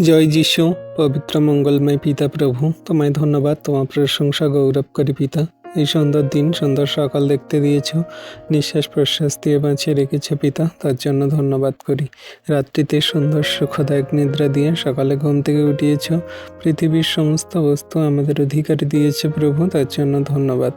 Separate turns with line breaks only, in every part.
জয় যিশু পবিত্র মঙ্গলময় পিতা প্রভু। তোমায় ধন্যবাদ তোমার প্রশংসা গৌরব করি পিতা। এই সুন্দর দিন, সুন্দর সকাল দেখতে দিয়েছ। নিঃশ্বাস প্রশ্বাস দিয়ে বাঁচিয়ে রেখেছে পিতা, তার জন্য ধন্যবাদ করি। রাত্রিতে সুন্দর সুখদায়ক নিদ্রা দিয়ে সকালে ঘুম থেকে উঠিয়েছ। পৃথিবীর সমস্ত বস্তু আমাদের অধিকারী দিয়েছে প্রভু, তার জন্য ধন্যবাদ।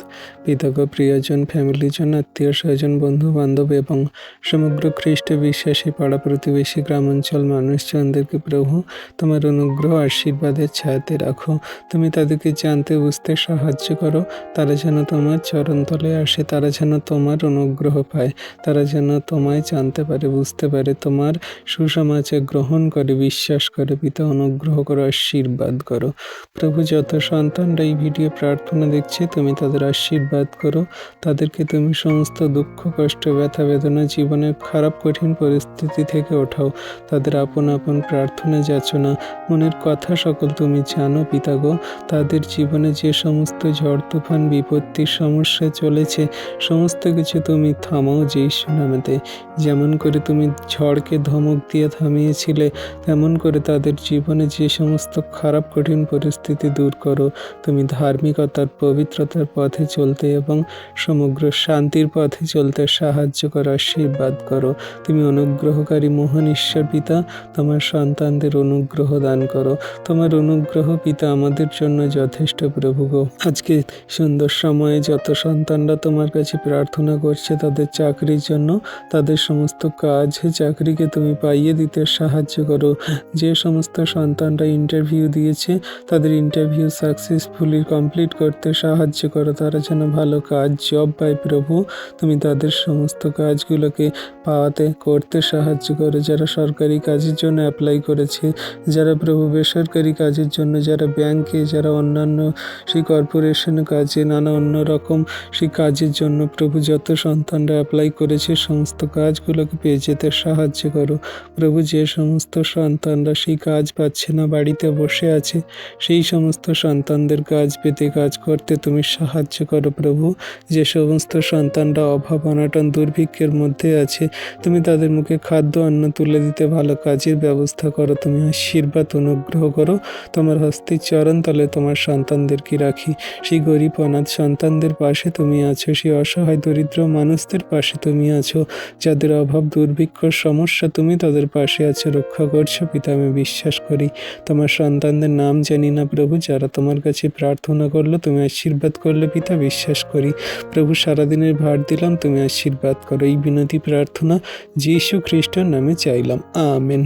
পিতাগ প্রিয়জন, ফ্যামিলিজন, আত্মীয় স্বজন বন্ধু বান্ধব এবং সমগ্র খ্রিস্ট বিশ্বাসী পাড়া প্রতিবেশী গ্রামাঞ্চল মানুষজনদেরকে প্রভু, তোমার অনুগ্রহ, আশীর্বাদের ছায়াতে রাখো। তুমি তাদেরকে জানতে, বুঝতে সাহায্য করো। তারা যেন তোমার চরণতলে আসে, তারা যেন তোমার অনুগ্রহ পায়, তারা যেন তোমায় জানতে পারে, বুঝতে পারে, তোমার সুসমাজে গ্রহণ করে, বিশ্বাস করে, পিতা অনুগ্রহ করো, আশীর্বাদ করো। প্রভু যত সন্তানরা এই ভিডিও প্রার্থনা দেখছে, তুমি তাদের আশীর্বাদ করো। তাদেরকে তুমি সমস্ত দুঃখ, কষ্ট, ব্যথা, বেদনা, জীবনের খারাপ, কঠিন পরিস্থিতি থেকে ওঠাও। তাদের আপন আপন প্রার্থনা যাচনা, মনের কথা সকল তুমি জানো পিতা গো তাদের জীবনে যে সমস্ত ঝড়, তুফান বিপত্তির সমস্যা চলেছে। সমস্ত কিছু তুমি থামাও যেই সুনামেতে যেমন করে তুমি ঝড়কে ধমক দিয়ে থামিয়েছিলে, তেমন করে তাদের জীবনে যে সমস্ত খারাপ, কঠিন পরিস্থিতি দূর করো। তুমি ধার্মিকতার পবিত্রতার পথে চলতে এবং সমগ্র শান্তির পথে চলতে সাহায্য করো, আশীর্বাদ করো। তুমি অনুগ্রহকারী মোহন ঈশ্বর পিতা, তোমার সন্তানদের অনুগ্রহ দান করো। তোমার অনুগ্রহ পিতা আমাদের জন্য যথেষ্ট প্রভু গো। আজকে সুন্দর সময়ে যত সন্তানরা তোমার কাছে প্রার্থনা করছে তাদের চাকরির জন্য, তাদের সমস্ত কাজ চাকরিকে তুমি পাইয়ে দিতে সাহায্য করো। যে সমস্ত সন্তানরা ইন্টারভিউ দিয়েছে, তাদের ইন্টারভিউ সাকসেসফুলি কমপ্লিট করতে সাহায্য করো। তারা যেন ভালো কাজ জব পায় প্রভু। তুমি তাদের সমস্ত কাজগুলোকে পাওয়াতে করতে সাহায্য করো। যারা সরকারি কাজের জন্য অ্যাপ্লাই করেছে, যারা প্রভু বেসরকারি কাজের জন্য, যারা ব্যাংকে যারা অন্যান্য সেই কর্পোরেশন কাজে নানা অন্য রকম সেই কাজের জন্য প্রভু যত সন্তানরা অ্যাপ্লাই করেছে, সমস্ত কাজগুলোকে পেয়ে যেতে সাহায্য করো। প্রভু যে সমস্ত সন্তানরা সেই কাজ পাচ্ছে না, বাড়িতে বসে আছে, সেই সমস্ত সন্তানদের কাজ পেতে কাজ করতে তুমি সাহায্য করো প্রভু। যে সমস্ত সন্তানরা অভাব, অনাটন, দুর্ভিক্ষের মধ্যে আছে, তুমি তাদের মুখে খাদ্য, অন্ন তুলে দিতে ভালো কাজের ব্যবস্থা করো। তুমি আশীর্বাদ, অনুগ্রহ করো। তোমার হস্তির চরণ তলে তোমার সন্তানদেরকে রাখি। সেই গরিব, অনাথ সন্তানদের পাশে তুমি আছো, সেই অসহায় দরিদ্র মানুষদের পাশে তুমি আছো, যাদের অভাব, দুর্ভিক্ষ, সমস্যা তুমি তাদের পাশে আছো, রক্ষা করছ, পিতা, আমি বিশ্বাস করি। তোমার সন্তানদের নাম জানি না প্রভু, যারা তোমার কাছে প্রার্থনা করল, তুমি আশীর্বাদ করলে, পিতা, বিশ্বাস করি। প্রভু, সারাদিনের ভার দিলাম, তুমি আশীর্বাদ করো। এই বিনতি প্রার্থনা যীশু খ্রিস্টের নামে চাইলাম। আমেন।